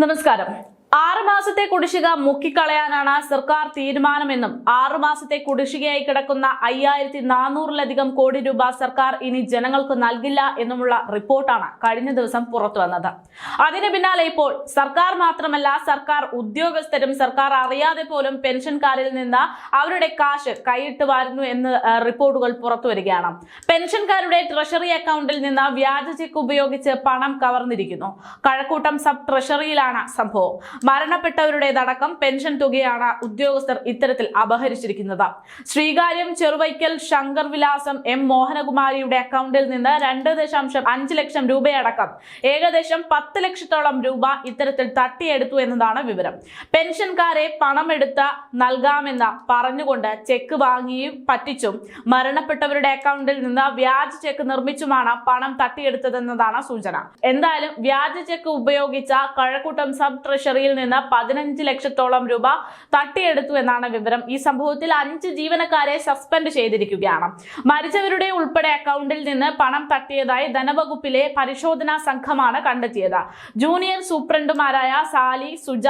നമസ്കാരം. ആറ് മാസത്തെ കുടിശ്ശിക മുക്കിക്കളയാനാണ് സർക്കാർ തീരുമാനമെന്നും ആറു മാസത്തെ കുടിശ്ശികയായി കിടക്കുന്ന അയ്യായിരത്തി നാനൂറിലധികം കോടി രൂപ സർക്കാർ ഇനി ജനങ്ങൾക്ക് നൽകില്ല എന്നുമുള്ള റിപ്പോർട്ടാണ് കഴിഞ്ഞ ദിവസം പുറത്തുവന്നത് അതിന് പിന്നാലെ ഇപ്പോൾ സർക്കാർ മാത്രമല്ല സർക്കാർ ഉദ്യോഗസ്ഥരും സർക്കാർ അറിയാതെ പോലും പെൻഷൻകാരിൽ നിന്ന് അവരുടെ കാശ് കൈയിട്ട് വരുന്നു എന്ന് റിപ്പോർട്ടുകൾ പുറത്തു വരികയാണ്. പെൻഷൻകാരുടെ ട്രഷറി അക്കൗണ്ടിൽ നിന്ന് വ്യാജ ചെക്ക് ഉപയോഗിച്ച് പണം കവർന്നിരിക്കുന്നു. കഴക്കൂട്ടം സബ് ട്രഷറിയിലാണ് സംഭവം. മരണപ്പെട്ടവരുടേതടക്കം പെൻഷൻ തുകയാണ് ഉദ്യോഗസ്ഥർ ഇത്തരത്തിൽ അപഹരിച്ചിരിക്കുന്നത്. ശ്രീകാര്യം ചെറുവൈക്കൽ ശങ്കർ വിലാസം എം മോഹനകുമാരിയുടെ അക്കൗണ്ടിൽ നിന്ന് രണ്ട് ദശാംശം അഞ്ച് ലക്ഷം രൂപയടക്കം ഏകദേശം പത്ത് ലക്ഷത്തോളം രൂപ ഇത്തരത്തിൽ തട്ടിയെടുത്തു എന്നതാണ് വിവരം. പെൻഷൻകാരെ പണമെടുത്ത് നൽകാമെന്ന് പറഞ്ഞുകൊണ്ട് ചെക്ക് വാങ്ങിയും പറ്റിച്ചും മരണപ്പെട്ടവരുടെ അക്കൗണ്ടിൽ നിന്ന് വ്യാജ ചെക്ക് നിർമ്മിച്ചുമാണ് പണം തട്ടിയെടുത്തതെന്നതാണ് സൂചന. എന്തായാലും വ്യാജ ചെക്ക് ഉപയോഗിച്ച കഴക്കൂട്ടം സബ് ട്രഷറിയിൽ നിന്ന് പതിനഞ്ച് ലക്ഷത്തോളം രൂപ തട്ടിയെടുത്തു എന്നാണ് വിവരം. ഈ സംഭവത്തിൽ അഞ്ച് ജീവനക്കാരെ സസ്പെൻഡ് ചെയ്തിരിക്കുകയാണ്. മരിച്ചവരുടെ ഉൾപ്പെടെ അക്കൗണ്ടിൽ നിന്ന് പണം തട്ടിയതായി ധനവകുപ്പിലെ പരിശോധനാ സംഘമാണ് കണ്ടെത്തിയത്. ജൂനിയർ സൂപ്രണ്ടുമാരായ സാലി സുജ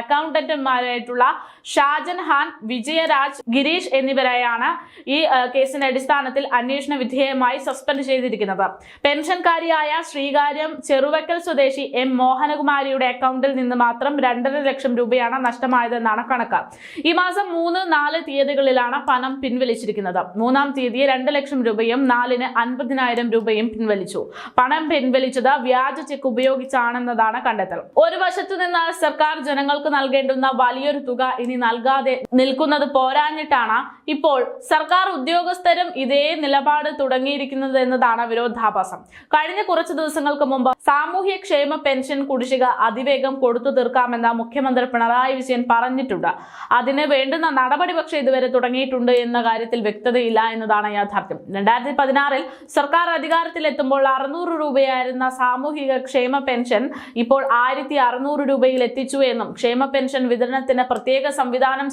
അക്കൗണ്ടന്റുമാരായിട്ടുള്ള ഷാജൻ ഹാൻ വിജയരാജ് ഗിരീഷ് എന്നിവരെയാണ് ഈ കേസിന്റെ അടിസ്ഥാനത്തിൽ അന്വേഷണ വിധേയമായി സസ്പെൻഡ് ചെയ്തിരിക്കുന്നത്. പെൻഷൻകാരിയായ ശ്രീകാര്യം ചെറുവക്കൽ സ്വദേശി എം മോഹനകുമാരിയുടെ അക്കൗണ്ടിൽ നിന്ന് മാത്രം രണ്ടര ലക്ഷം രൂപയാണ് നഷ്ടമായതെന്നാണ് കണക്ക്. ഈ മാസം മൂന്ന് നാല് തീയതികളിലാണ് പണം പിൻവലിച്ചിരിക്കുന്നത്. മൂന്നാം തീയതി രണ്ട് ലക്ഷം രൂപയും നാലിന് അൻപതിനായിരം രൂപയും പിൻവലിച്ചു. പണം പിൻവലിച്ചത് വ്യാജ ചെക്ക് ഉപയോഗിച്ചാണെന്നതാണ് കണ്ടെത്തൽ. ഒരു വശത്തു നിന്ന് സർക്കാർ ജനങ്ങൾക്ക് നൽകേണ്ടുന്ന വലിയൊരു തുക ഇനി നൽകാതെ നിൽക്കുന്നത് പോരാഞ്ഞിട്ടാണ് ഇപ്പോൾ സർക്കാർ ഉദ്യോഗസ്ഥരും ഇതേ നിലപാട് തുടങ്ങിയിരിക്കുന്നത് എന്നതാണ് വിരോധാഭാസം. കഴിഞ്ഞ കുറച്ച് ദിവസങ്ങൾക്ക് മുമ്പ് സാമൂഹ്യക്ഷേമ പെൻഷൻ കുടിശ്ശിക അതിവേഗം കൊടുത്തു തീർക്കാമെന്ന് മുഖ്യമന്ത്രി പിണറായി വിജയൻ പറഞ്ഞിട്ടുണ്ട്. അതിന് വേണ്ടുന്ന നടപടി പക്ഷേ ഇതുവരെ തുടങ്ങിയിട്ടുണ്ട് എന്ന കാര്യത്തിൽ വ്യക്തതയില്ല എന്നതാണ് യാഥാർത്ഥ്യം. രണ്ടായിരത്തി പതിനാറിൽ സർക്കാർ അധികാരത്തിലെത്തുമ്പോൾ അറുന്നൂറ് രൂപയായിരുന്ന സാമൂഹിക ക്ഷേമ പെൻഷൻ ഇപ്പോൾ ആയിരത്തി അറുന്നൂറ് രൂപയിൽ എത്തിച്ചു എന്നും ക്ഷേമ പെൻഷൻ വിതരണത്തിന് പ്രത്യേക സംവിധാനം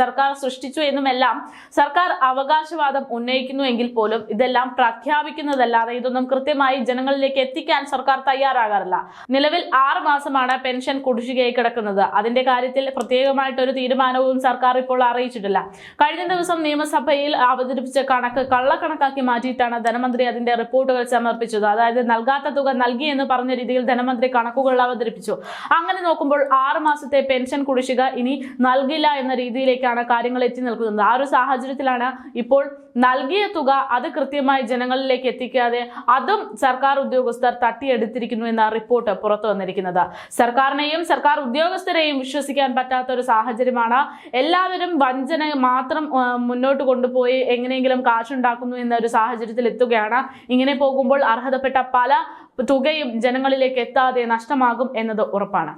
സർക്കാർ സൃഷ്ടിച്ചു എന്നുമെല്ലാം സർക്കാർ അവകാശവാദം ഉന്നയിക്കുന്നു എങ്കിൽ പോലും ഇതെല്ലാം പ്രഖ്യാപിക്കുന്നതല്ലാതെ ഇതൊന്നും കൃത്യമായി ജനങ്ങളിലേക്ക് എത്തിക്കാൻ സർക്കാർ തയ്യാറാകാറില്ല. നിലവിൽ ആറ് മാസമാണ് പെൻഷൻ കുടിശ്ശികയായി കിടക്കുന്നത്. അതിന്റെ കാര്യത്തിൽ പ്രത്യേകമായിട്ട് ഒരു തീരുമാനവും സർക്കാർ ഇപ്പോൾ അറിയിച്ചിട്ടില്ല. കഴിഞ്ഞ ദിവസം നിയമസഭയിൽ അവതരിപ്പിച്ച കണക്ക് കള്ളക്കണക്കാക്കി മാറ്റിയിട്ടാണ് ധനമന്ത്രി അതിന്റെ റിപ്പോർട്ടുകൾ സമർപ്പിച്ചത്. അതായത് നൽകാത്ത തുക നൽകി എന്ന് പറഞ്ഞ രീതിയിൽ ധനമന്ത്രി കണക്കുകൾ അവതരിപ്പിച്ചു. അങ്ങനെ നോക്കുമ്പോൾ ആറ് മാസത്തെ പെൻഷൻ കുടിശ്ശിക ഇനി നൽകില്ല എന്ന രീതിയിലേക്കാണ് കാര്യങ്ങൾ എത്തി നിൽക്കുന്നത്. ആ ഒരു സാഹചര്യത്തിലാണ് ഇപ്പോൾ നൽകിയ തുക അത് കൃത്യമായി ജനങ്ങളിലേക്ക് എത്തിക്കാതെ അതും സർക്കാർ ഉദ്യോഗസ്ഥർ തട്ടിയെടുത്തിരിക്കുന്നു എന്ന റിപ്പോർട്ട് പുറത്തു വന്നിരിക്കുന്നത്. സർക്കാരിനെയും സർക്കാർ ഉദ്യോഗസ്ഥരെയും വിശ്വസിക്കാൻ പറ്റാത്ത ഒരു സാഹചര്യമാണ്. എല്ലാവരും വഞ്ചന മാത്രം മുന്നോട്ട് കൊണ്ടുപോയി എങ്ങനെയെങ്കിലും കാശുണ്ടാക്കുന്നു എന്ന ഒരു സാഹചര്യത്തിൽ എത്തുകയാണ്. ഇങ്ങനെ പോകുമ്പോൾ അർഹതപ്പെട്ട പല തുകയും ജനങ്ങളിലേക്ക് എത്താതെ നഷ്ടമാകും എന്നത് ഉറപ്പാണ്.